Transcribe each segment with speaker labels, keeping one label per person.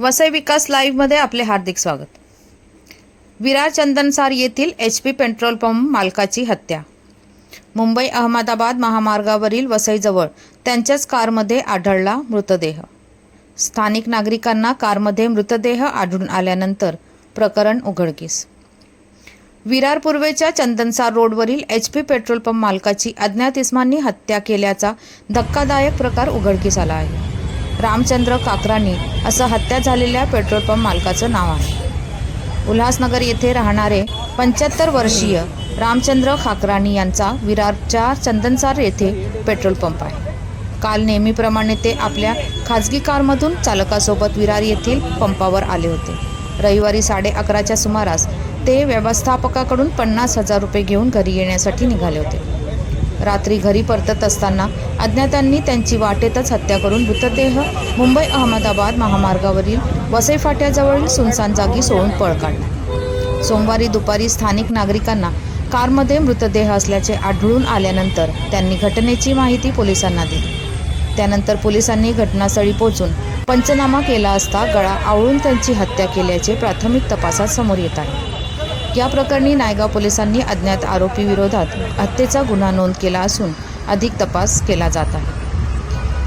Speaker 1: वसई विकास लाईव्हमध्ये आपले हार्दिक स्वागत. विरार चंदनसार येथील एच पी पेट्रोल पंप मालकाची हत्या. मुंबई अहमदाबाद महामार्गावरील वसईजवळ त्यांच्याच कारमध्ये आढळला मृतदेह. स्थानिक नागरिकांना कारमध्ये मृतदेह आढळून आल्यानंतर प्रकरण उघडकीस. विरार पूर्वेच्या चंदनसार रोडवरील एच पी पेट्रोल पंप मालकाची अज्ञात इस्मांनी हत्या केल्याचा धक्कादायक प्रकार उघडकीस आला आहे. रामचंद्र काकरानी असं हत्या झालेल्या पेट्रोल पंप मालकाचं नाव आहे. उल्हासनगर येथे राहणारे पंच्याहत्तर वर्षीय रामचंद्र खाकरानी यांचा विरारच्या चंदनसार येथे पेट्रोल पंप आहे. काल नेहमीप्रमाणे ते आपल्या खाजगी कारमधून चालकासोबत विरार येथील पंपावर आले होते. रविवारी साडे अकराच्या सुमारास ते व्यवस्थापकाकडून पन्नास हजार रुपये घेऊन घरी येण्यासाठी निघाले होते. रात्री घरी परतत असताना अज्ञातांनी त्यांची वाटेतच हत्या करून मृतदेह मुंबई अहमदाबाद महामार्गावरील वसई फाट्याजवळील सुनसान जागी सोडून पळ काढला. सोमवारी दुपारी स्थानिक नागरिकांना कारमध्ये मृतदेह असल्याचे आढळून आल्यानंतर त्यांनी घटनेची माहिती पोलिसांना दिली. त्यानंतर पोलिसांनी घटनास्थळी पोहोचून पंचनामा केला असता गळा आवळून त्यांची हत्या केल्याचे प्राथमिक तपासात समोर येत आहे. या प्रकरणी नायगाव पोलिसांनी अज्ञात आरोपी विरोधात हत्येचा गुन्हा नोंद केला असून अधिक तपास केला जात आहे.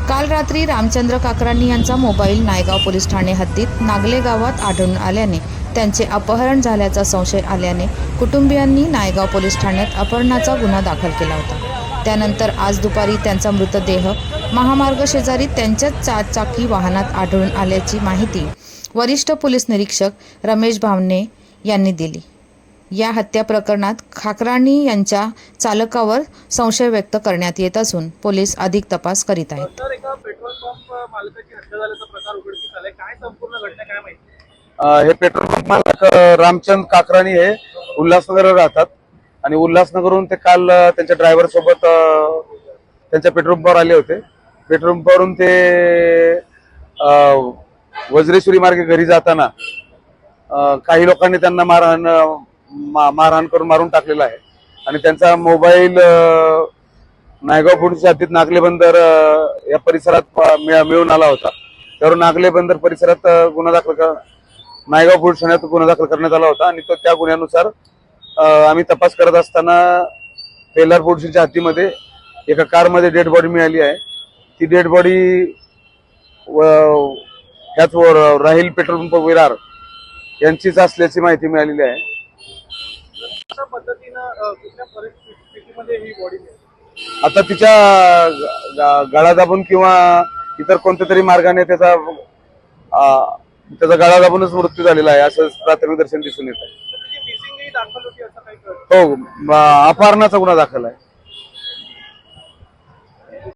Speaker 1: काल रात्री रामचंद्र काकरांनी यांचा मोबाईल नायगाव पोलीस ठाणे हद्दीत नागले गावात आढळून आल्याने त्यांचे अपहरण झाल्याचा संशय आल्याने कुटुंबियांनी नायगाव पोलीस ठाण्यात अपहरणाचा गुन्हा दाखल केला होता. त्यानंतर आज दुपारी त्यांचा मृतदेह महामार्ग शेजारी त्यांच्याच चारचाकी वाहनात आढळून आल्याची माहिती वरिष्ठ पोलीस निरीक्षक रमेश भावने यांनी दिली. या हत्या प्रकरणात खाकराणी यांच्या चालकावर संशय व्यक्त करण्यात येत असून पोलीस अधिक तपास करीत आहेत.
Speaker 2: तर एका पेट्रोल पंप मालकाची हत्या झाल्याचा प्रकार उघडकीस आलाय. काय संपूर्ण घटना काय माहिती?
Speaker 3: अ, हे पेट्रोल पंप मालक रामचंद काकराणी हे उल्हासनगरला राहतात. आणि उल्हासनगरहून ते काल त्यांच्या ड्रायव्हर सोबत त्यांच्या पेट्रोल पंपावर आले होते. पेट्रोल पंपावरून ते अ, वज्रेश्वरी मार्गे घरी जाताना काही लोकांनी त्यांना मारहाण मारहाण करून मारून टाकलेला आहे. आणि त्यांचा मोबाईल नायगाव पोलीस हद्दीत नागले बंदर या परिसरात मिळ- मिळून आला होता. त्यावर नागले बंदर परिसरात गुन्हा दाखल कर नायगाव पोलीस ठाण्यात गुन्हा दाखल करण्यात आला होता. आणि तो त्या गुन्ह्यानुसार आम्ही तपास करत असताना पेलार पोलिसांच्या हद्दीमध्ये एका कारमध्ये डेड बॉडी मिळाली आहे. ती डेड बॉडी ह्याच राहील पेट्रोल पंप विरार यांचीच असल्याची माहिती मिळालेली आहे. आता तिच्या गळा दाबून किंवा इतर कोणत्या तरी मार्गाने त्याचा त्याचा गळा दाबूनच मृत्यू झालेला आहे असं प्राथमिक दर्शन दिसून येत आहे. हो अपहरणाचा गुन्हा दाखल आहे.